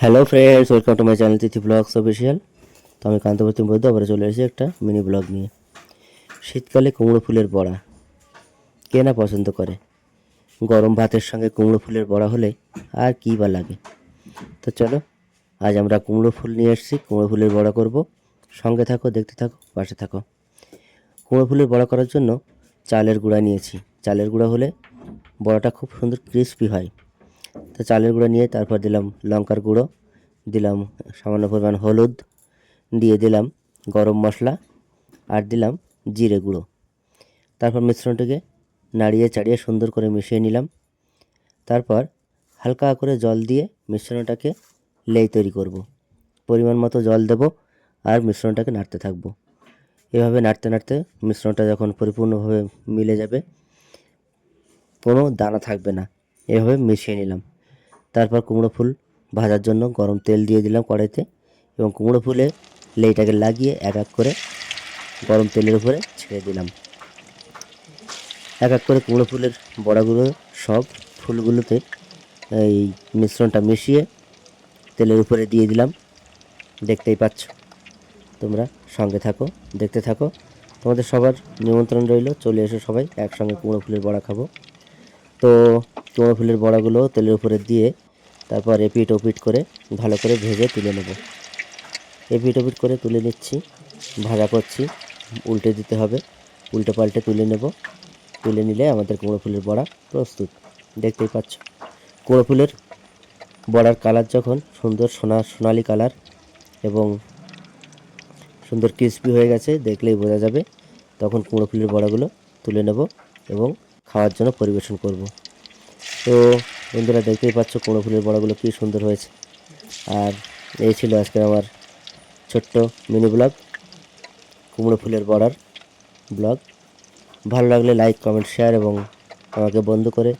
Hello friends welcome to my channel Tithi vlogs official তো আমি কান্তবর্তী বৈদ্য আবার চলে এসেছি একটা মিনি ব্লগ নিয়ে। শীতকালে কুমড়ো ফুলের বড়া কে না পছন্দ করে? গরম ভাতের সঙ্গে কুমড়ো ফুলের বড়া হলে আর কী বা লাগে? তো চলো, আজ আমরা কুমড়ো ফুল নিয়ে এসেছি, কুমড়ো ফুলের বড়া করব। সঙ্গে থাকো, দেখতে থাকো, পাশে থাকো। কুমড়ো ফুলের বড়া করার জন্য চালের গুঁড়া নিয়েছি। চালের গুঁড়া হলে বড়াটা খুব সুন্দর ক্রিস্পি হয়। তো চালের গুঁড়ো নিয়ে তারপর দিলাম লঙ্কার গুঁড়ো, দিলাম সামান্য পরিমাণ হলুদ, দিয়ে দিলাম গরম মশলা আর দিলাম জিরে গুঁড়ো। তারপর মিশ্রণটিকে নাড়িয়ে চাড়িয়ে সুন্দর করে মিশিয়ে নিলাম। তারপর হালকা করে জল দিয়ে মিশ্রণটাকে লেই তৈরি করব। পরিমাণ মতো জল দেব আর মিশ্রণটাকে নাড়তে থাকব। এভাবে নাড়তে নাড়তে মিশ্রণটা যখন পরিপূর্ণভাবে মিলে যাবে, কোনো দানা থাকবে না। এভাবে মিশিয়ে নিলাম। তারপর কুমড়ো ফুল ভাজার জন্য গরম তেল দিয়ে দিলাম কড়াইতে এবং কুমড়ো ফুলে লেইটাকে লাগিয়ে এক এক করে গরম তেলের উপরে ছেড়ে দিলাম। এক এক করে কুমড়ো ফুলের বড়াগুলো সব ফুলগুলোতে এই মিশ্রণটা মিশিয়ে তেলের উপরে দিয়ে দিলাম। দেখতেই পাচ্ছ, তোমরা সঙ্গে থাকো, দেখতে থাকো। তোমাদের সবার নিমন্ত্রণ রইল, চলে এসো সবাই, একসঙ্গে কুমড়ো ফুলের বড়া খাব। তো কুমড়ো ফুলের বড়াগুলো তেলের উপরে দিয়ে তারপর এপিট ওপিট করে ভালো করে ভেজে তুলে নেব। এপিট ওপিট করে তুলে নিচ্ছি, ভাজা করছি, উল্টে দিতে হবে, উল্টে পাল্টে তুলে নেব। তুলে নিলে আমাদের কুমড়ো ফুলের বড়া প্রস্তুত। দেখতেই পাচ্ছ, কুমড়ো ফুলের বড়ার কালার যখন সুন্দর সোনা, সোনালি কালার এবং সুন্দর ক্রিস্পি হয়ে গেছে, দেখলেই বোঝা যাবে, তখন কুমড়ো ফুলের বড়াগুলো তুলে নেব এবং খাওয়ার জন্য পরিবেশন করব। তো বন্ধুরা দেখতেই পাচ্ছ কুমড়ো ফুলের বড়াগুলো কী সুন্দর হয়েছে। আর এই ছিল আজকের আমার ছোট্ট মিনি ব্লগ কুমড়ো ফুলের বড়ার ব্লগ ভালো লাগলে লাইক কমেন্ট শেয়ার এবং আমাকে বন্ধ করে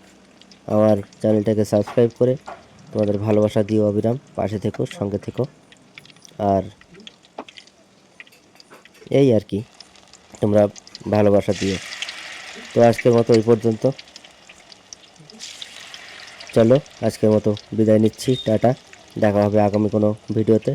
আমার চ্যানেলটাকে সাবস্ক্রাইব করে তোমাদের ভালোবাসা দিও অবিরাম, পাশে থেকো, সঙ্গে থেকো। আর এই আর কি, তোমরা ভালোবাসা দিও। তো আজকের মতো এই পর্যন্ত। চলো আজকের মতো বিদায় নিচ্ছি টাটা। দেখা হবে আগামী কোনো ভিডিওতে।